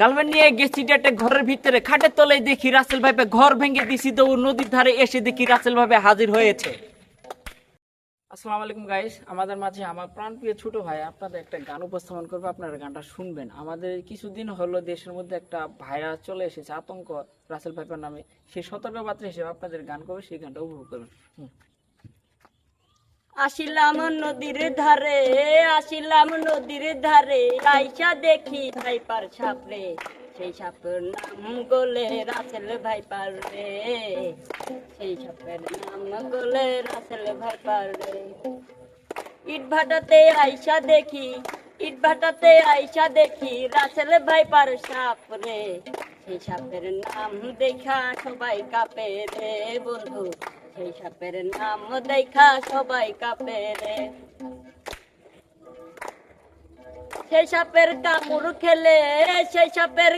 Girlfriend নিয়ে গেছি ডেটে ঘরের ভিতরে, খাটের তলায় দেখি রাসেল ভাইপে ঘর ভেঙে দিছি, তো নদীর ধারে এসে দেখি রাসেল ভাইপে হাজির হয়েছে। আসসালামু আলাইকুম গাইস আমাদের মাঝে আমার প্রাণপ্রিয় ছোট ভাই, আপনাদের একটা গান উপস্থাপন করবে, আপনারা গানটা শুনবেন। আমাদের কিছুদিন হলো দেশের মধ্যে একটা ভাইরাস চলে এসেছে, আতঙ্ক রাসেল ভাইপার নামে। সেই সতর্ক বার্তা হিসেবে আপনাদের গান করবে, সেই গানটা উপভোগ করবেন। আসিলাম নদীর ধারে, আসিলাম নদীর ধারে, আইসা দেখি ভাইপার সাপরে। সেই সাপের নাম গোলে রাসেল ভাইপার রে। সেই সাপের নাম গোলে রাসেল ভাইপার রে। ইট ভাটাতে আইসা দেখি, ইট ভাটাতে আইসা দেখি রাসেল ভাইপার সাপ রে সেই সাপের নাম দেখা সবাই কাপে রে বন্ধু সেই সাপের নাম দেখা সবাই রে। সেই সাপের খেলে সেই সাপের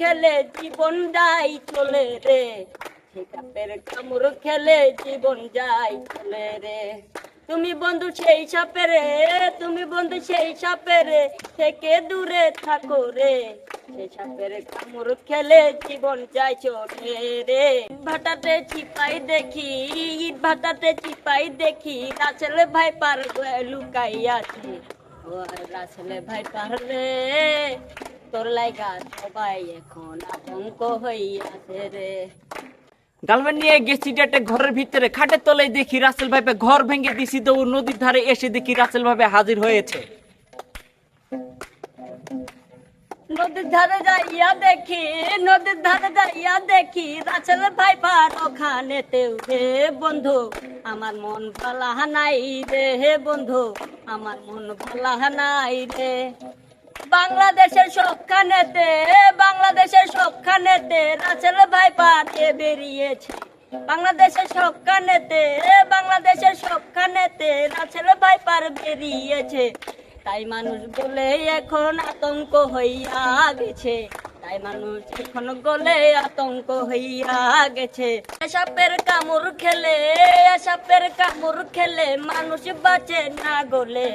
খেলে জীবন যাই চলে রে। সেই সাপের কামড় খেলে জীবন যাই চলে রে। তুমি বন্ধু সেই সাপের তুমি বন্ধু সেই সাপের থেকে দূরে থাকো রে। এখন আতঙ্ক রে। গার্লফ্রেন্ড নিয়ে গেছি ডেটে ঘরের ভিতরে, খাটের তলায় দেখি রাসেল ভাইপে ঘর ভেঙে দিছি তো নদীর ধারে এসে দেখি রাসেল ভাইপে হাজির হয়েছে। নদীর ধারে যাইয়া দেখি, নদীর ধারে যাইয়া ভাই বন্ধু, আমার মন ভালা নাই রে, হে বন্ধু, আমার মন ভালা নাই রে। বাংলাদেশের সবখানেতে, বাংলাদেশের ভাই বেরিয়েছে। বাংলাদেশের সবখানেতে বাংলাদেশের সবখানেতে ভাই পার বেরিয়েছে। তাই মানুষ বলে এখন আতঙ্ক হইয়া গেছে। তাই মানুষ এখন গলে আতঙ্ক হইয়া গেছে। সাপের কামড় খেলে সাপের কামড় খেলে মানুষ বাঁচে না গলে।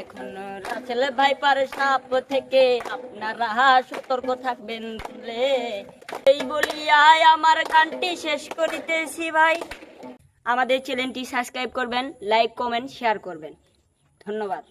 এখন রাসেল ভাইপার সাপ থেকে আপনারা সতর্ক থাকবেন বলে। এই বলিয়াই আমার গানটি শেষ করিতেছি ভাই। আমাদের চ্যানেলটি সাবস্ক্রাইব করবেন, লাইক, কমেন্ট, শেয়ার করবেন। ধন্যবাদ।